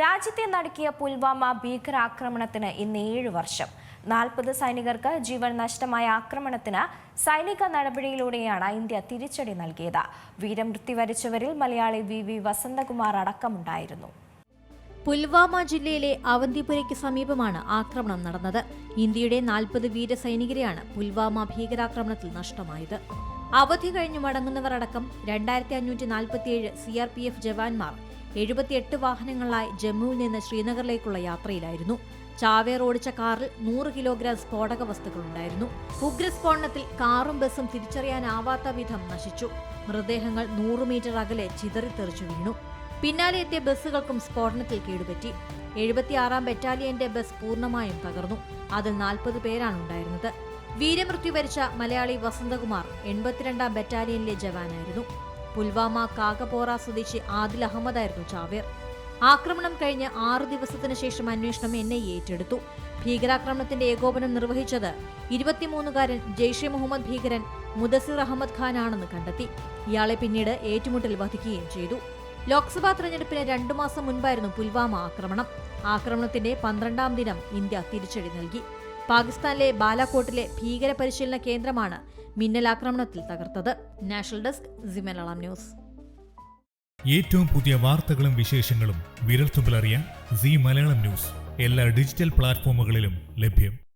രാജ്യത്തെ നടക്കിയ പുൽവാമ ഭീകരാക്രമണത്തിന് ഇന്ന് ഏഴ് വർഷം. നാൽപ്പത് സൈനികർക്ക് ജീവൻ നഷ്ടമായ ആക്രമണത്തിന് സൈനിക നടപടിയിലൂടെയാണ് ഇന്ത്യ തിരിച്ചടി നൽകിയത്. വീരമൃത്യു വരിച്ചവരിൽ മലയാളി വി വി വസന്തകുമാർ അടക്കമുണ്ടായിരുന്നു. പുൽവാമ ജില്ലയിലെ അവന്തിപുരയ്ക്ക് സമീപമാണ് ആക്രമണം നടന്നത്. ഇന്ത്യയുടെ നാൽപ്പത് വീരസൈനികരെയാണ് പുൽവാമ ഭീകരാക്രമണത്തിൽ നഷ്ടമായത്. അവധി കഴിഞ്ഞു മടങ്ങുന്നവർ അടക്കം രണ്ടായിരത്തി അഞ്ഞൂറ്റി നാൽപ്പത്തിയേഴ് സി ആർ പി എഫ് ജവാന്മാർ എഴുപത്തിയെട്ട് വാഹനങ്ങളായി ജമ്മുവിൽ നിന്ന് ശ്രീനഗറിലേക്കുള്ള യാത്രയിലായിരുന്നു. ചാവേർ ഓടിച്ച കാറിൽ നൂറ് കിലോഗ്രാം സ്ഫോടക വസ്തുക്കളുണ്ടായിരുന്നു. ഉഗ്രസ്ഫോടനത്തിൽ കാറും ബസും തിരിച്ചറിയാനാവാത്ത വിധം നശിച്ചു. മൃതദേഹങ്ങൾ നൂറ് മീറ്റർ അകലെ ചിതറിത്തെറിച്ചു വീണു. പിന്നാലെ എത്തിയ ബസ്സുകൾക്കും സ്ഫോടനത്തിൽ കേടുപറ്റി. എഴുപത്തിയാറാം ബറ്റാലിയന്റെ ബസ് പൂർണമായും തകർന്നു. അതിൽ നാൽപ്പത് പേരാണ് ഉണ്ടായിരുന്നത്. വീരമൃത്യു വരിച്ച മലയാളി വസന്തകുമാർ എൺപത്തിരണ്ടാം ബറ്റാലിയനിലെ ജവാനായിരുന്നു. പുൽവാമ കാകപോറ സ്വദേശി ആദിൽ അഹമ്മദായിരുന്നു ചാവേർ. ആക്രമണം കഴിഞ്ഞ് ആറു ദിവസത്തിന് ശേഷം അന്വേഷണം എൻ ഐ ഏറ്റെടുത്തു. ഭീകരാക്രമണത്തിന്റെ ഏകോപനം നിർവഹിച്ചത് ഇരുപത്തിമൂന്നുകാരൻ ജെയ്ഷെ മുഹമ്മദ് ഭീകരൻ മുദസിർ അഹമ്മദ് ഖാൻ ആണെന്ന് കണ്ടെത്തി. ഇയാളെ പിന്നീട് ഏറ്റുമുട്ടൽ വധിക്കുകയും ചെയ്തു. ലോക്സഭാ തെരഞ്ഞെടുപ്പിന് രണ്ടു മാസം മുൻപായിരുന്നു പുൽവാമ ആക്രമണം. ആക്രമണത്തിന്റെ പന്ത്രണ്ടാം ദിനം ഇന്ത്യ തിരിച്ചടി നൽകി. പാകിസ്ഥാനിലെ ബാലാകോട്ടിലെ ഭീകര പരിശീലന കേന്ദ്രമാണ് മിന്നലാക്രമണത്തിൽ തകർത്തത്. National desk സിമലയാളം news. ഏറ്റവും പുതിയ വാർത്തകളും വിശേഷങ്ങളും വിരൽത്തുമ്പിലറിയാൻ സി മലയാളം ന്യൂസ്. എല്ലാ ഡിജിറ്റൽ പ്ലാറ്റ്ഫോമുകളിലും ലഭ്യം.